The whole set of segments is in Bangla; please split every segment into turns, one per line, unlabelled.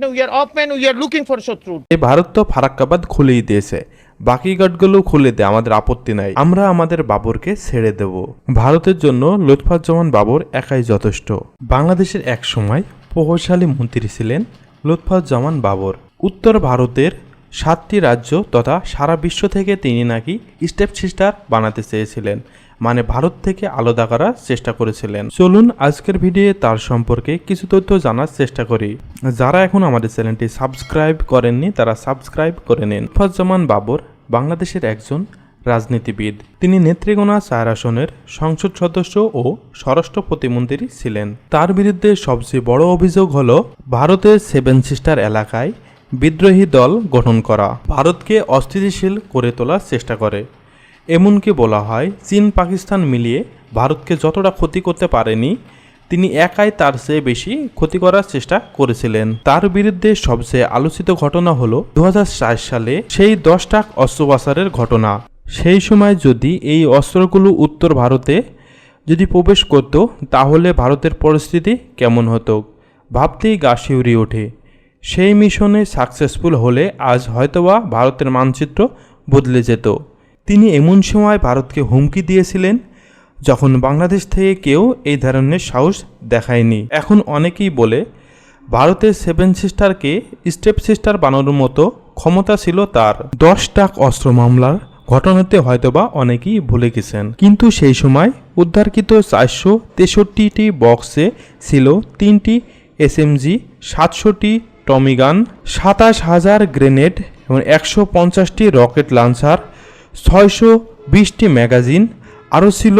We are man, we are looking
এই ভারত তো ফারাক্কাবাদ খুলেই দিয়েছে। বাকি গাটগুলো খুলে দে আমাদের আপত্তি নাই। আমরা আমাদের বাবরকে ছেড়ে দেব। ভারতের জন্য লুৎফাজ্জামান বাবর একাই যথেষ্ট। বাংলাদেশের এক সময় প্রভাবশালী মন্ত্রী ছিলেন লুৎফাজ্জামান বাবর। উত্তর ভারতের সাতটি রাজ্য তথা সারা বিশ্ব থেকে তিনি নাকি স্টেপ সিস্টার বানাতে চেয়েছিলেন। মানে ভারত থেকে আলাদা করার চেষ্টা করেছিলেন। চলুন আজকের ভিডিওয়ে তার সম্পর্কে কিছু তথ্য জানার চেষ্টা করি। যারা এখন আমাদের চ্যানেলটি সাবস্ক্রাইব করেননি, তারা সাবস্ক্রাইব করে নিন। ফজ্জামান বাবর বাংলাদেশের একজন রাজনীতিবিদ। তিনি নেত্রীগোনা চার আসনের সংসদ সদস্য ও স্বরাষ্ট্র প্রতিমন্ত্রী ছিলেন। তার বিরুদ্ধে সবচেয়ে বড় অভিযোগ হল ভারতের সেভেন সিস্টার এলাকায় বিদ্রোহী দল গঠন করা। ভারতকে অস্থিতিশীল করে তোলার চেষ্টা করে। এমনকি বলা হয়, চীন পাকিস্তান মিলিয়ে ভারতকে যতটা ক্ষতি করতে পারেনি, তিনি একাই তার চেয়ে বেশি ক্ষতি করার চেষ্টা করেছিলেন। তার বিরুদ্ধে সবচেয়ে আলোচিত ঘটনা হল দু হাজার চার সালে সেই দশ টাক ঘটনা। সেই সময় যদি এই অস্ত্রগুলো উত্তর ভারতে যদি প্রবেশ করত, তাহলে ভারতের পরিস্থিতি কেমন হতো? ভাবতেই গা শিউরি ওঠে। সেই মিশনে সাকসেসফুল হলে আজ হয়তোবা ভারতের মানচিত্র বদলে যেত। তিনি এমন সময় ভারতকে হুমকি দিয়েছিলেন, যখন বাংলাদেশ থেকে কেউ এই ধরনের সাহস দেখায়নি। এখন অনেকেই বলে, ভারতের সেভেন সিস্টারকে স্টেপ সিস্টার বানানোর মতো ক্ষমতা ছিল তার। দশ টাক অস্ত্র মামলার ঘটনাতে হয়তোবা অনেকেই ভুলে গেছেন। কিন্তু সেই সময় উদ্ধারকৃত চারশো তেষট্টিটি বক্সে ছিল তিনটি এসএমজি সাতশোটি টমিগান সাতাশ হাজার গ্রেনেড এবং একশো পঞ্চাশটি রকেট লঞ্চার ছয়শো বিশটি ম্যাগাজিন, আরও ছিল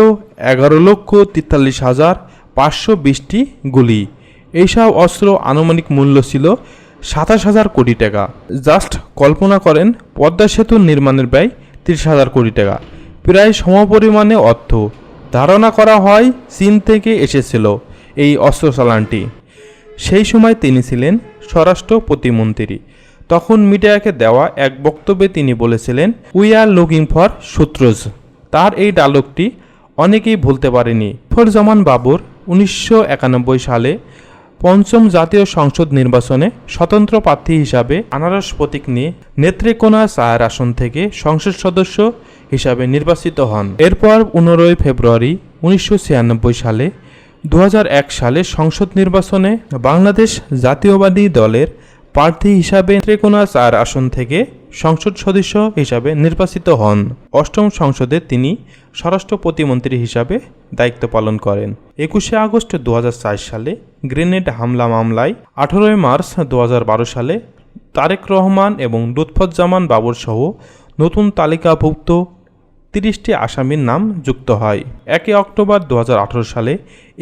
এগারো লক্ষ তেতাল্লিশ হাজার পাঁচশো বিশটি গুলি। এইসব অস্ত্র আনুমানিক মূল্য ছিল সাতাশ হাজার কোটি টাকা। জাস্ট কল্পনা করেন, পদ্মা সেতু নির্মাণের ব্যয় তিরিশ হাজার কোটি টাকা। প্রায় সমপরিমাণে অর্থ। ধারণা করা হয়, চীন থেকে এসেছিল এই অস্ত্র চালানটি সেই সময় তিনি ছিলেন স্বরাষ্ট্র প্রতিমন্ত্রী। তখন মিডিয়াকে দেওয়া এক বক্তব্যে তিনি বলেছিলেন উই আর লুকিং ফর সূত্রজ তার এই ডায়লগটি অনেকেই ভুলতে পারেনি। ফরজামান বাবর উনিশশো সালে পঞ্চম জাতীয় সংসদ নির্বাচনে স্বতন্ত্র প্রার্থী হিসাবে আনারস প্রতীক নিয়ে নেত্রীকোনা চায়ের আসন থেকে সংসদ সদস্য হিসাবে নির্বাচিত হন। এরপর পনেরোই ফেব্রুয়ারি উনিশশো ছিয়ানব্বই সালে দু হাজার এক সালে সংসদ নির্বাচনে বাংলাদেশ জাতীয়বাদী দলের প্রার্থী হিসাবে ত্রিকোণা চার আসন থেকে সংসদ সদস্য হিসাবে নির্বাচিত হন। অষ্টম সংসদে তিনি স্বরাষ্ট্র প্রতিমন্ত্রী হিসাবে দায়িত্ব পালন করেন। একুশে আগস্ট দু হাজার চার সালে গ্রেনেড হামলা মামলায় আঠারোই মার্চ দু হাজার বারো সালে তারেক রহমান এবং লুৎফুজ্জামান বাবর সহ নতুন তালিকাভুক্ত তিরিশটি আসামির নাম যুক্ত হয়। একে অক্টোবর দু হাজার আঠেরো সালে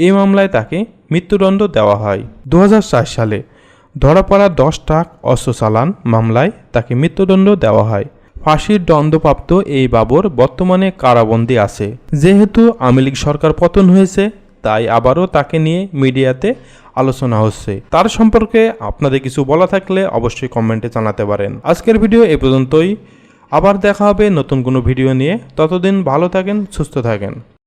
এই মামলায় তাকে মৃত্যুদণ্ড দেওয়া হয়। দু হাজার চার সালে ধরা পড়া দশ টাক অস্ত্র চালান মামলায় তাকে মৃত্যুদণ্ড দেওয়া হয়। ফাঁসির দণ্ডপ্রাপ্ত এই বাবর বর্তমানে কারাবন্দী আছে। যেহেতু আওয়ামী লীগ সরকার পতন হয়েছে, তাই আবারও তাকে নিয়ে মিডিয়াতে আলোচনা হচ্ছে। তার সম্পর্কে আপনাদের কিছু বলা থাকলে অবশ্যই কমেন্টে জানাতে পারেন। আজকের ভিডিও এ পর্যন্তই। আবার দেখা হবে নতুন কোনো ভিডিও নিয়ে। ততদিন ভালো থাকেন, সুস্থ থাকেন।